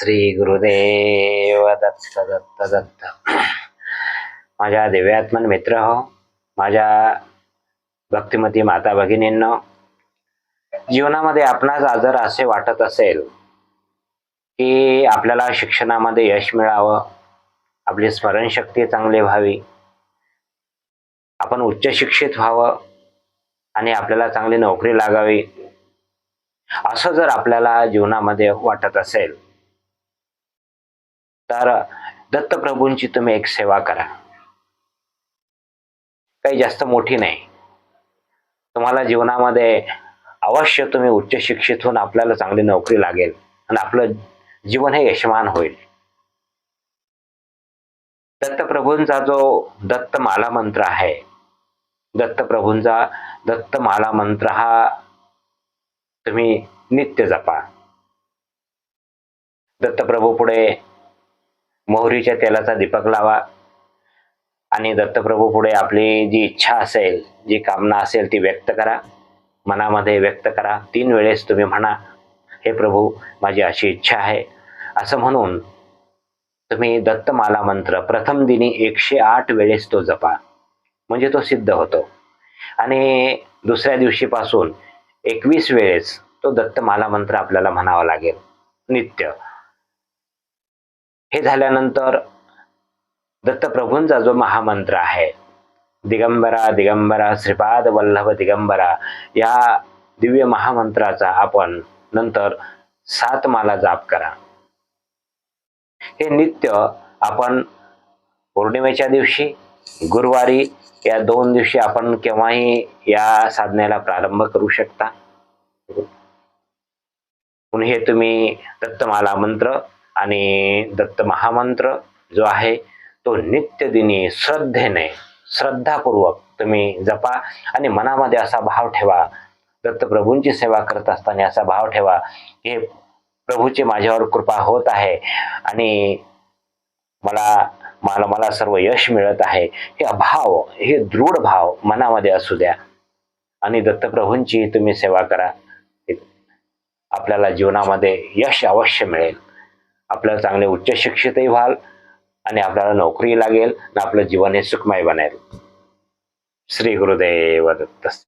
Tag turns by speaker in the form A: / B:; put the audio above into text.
A: श्री गुरुदेव दत्त दत्त दत्त। माझ्या दिव्यात्मन मित्र हो माझ्या भक्तिमती माता भगिनींनो जीवनामध्ये आपणास आजार असे वाटत असेल की आपल्याला शिक्षणामध्ये यश मिळावं आपली स्मरणशक्ती चांगली व्हावी आपण उच्च शिक्षित व्हावं आणि आपल्याला चांगली नोकरी लागावी असं जर आपल्याला जीवनामध्ये वाटत असेल तर दत्तप्रभूंची तुम्ही एक सेवा करा. काही जास्त मोठी नाही. तुम्हाला जीवनामध्ये अवश्य तुम्ही उच्च शिक्षित होऊन आपल्याला चांगली नोकरी लागेल आणि आपलं जीवन हे यशमान होईल. दत्तप्रभूंचा जो दत्तमाला मंत्र आहे दत्तप्रभूंचा दत्तमाला मंत्र हा तुम्ही नित्य जपा. दत्तप्रभू पुढे मोहरीच्या तेलाचा दीपक लावा आणि दत्तप्रभू पुढे आपली जी इच्छा असेल जी कामना असेल ती व्यक्त करा. मनामध्ये व्यक्त करा. तीन वेळेस तुम्ही म्हणा हे प्रभू माझी अशी इच्छा आहे. असं म्हणून तुम्ही दत्तमाला मंत्र प्रथम दिनी एकशे आठ वेळेस तो जपा. म्हणजे तो सिद्ध होतो. आणि दुसऱ्या दिवशीपासून एकवीस वेळेस तो दत्तमाला मंत्र आपल्याला म्हणावा लागेल. नित्य. हे झाल्यानंतर दत्तप्रभूंचा जो महामंत्र आहे दिगंबरा दिगंबरा श्रीपाद वल्लभ दिगंबरा या दिव्य महामंत्राचा आपण नंतर सात माला जाप करा. हे नित्य आपण पौर्णिमेच्या दिवशी गुरुवारी या दोन दिवशी आपण केव्हाही या साधनेला प्रारंभ करू शकता. हे तुम्ही दत्तमाला मंत्र आणि दत्त महामंत्र जो आहे तो नित्यदिनी श्रद्धेने श्रद्धापूर्वक तुम्ही जपा आणि मनामध्ये असा भाव ठेवा. दत्तप्रभूंची सेवा करत असताना असा भाव ठेवा की प्रभूची माझ्यावर कृपा होत आहे आणि मला मला मला सर्व यश मिळत आहे. हे अभाव हे दृढ भाव मनामध्ये असू द्या आणि दत्तप्रभूंची तुम्ही सेवा करा. आपल्याला जीवनामध्ये यश अवश्य मिळेल. आपल्याला चांगले उच्च शिक्षितही व्हाल आणि आपल्याला नोकरी लागेल आणि आपलं जीवन हे सुखमय बनेल. श्री गुरुदेव दत्त.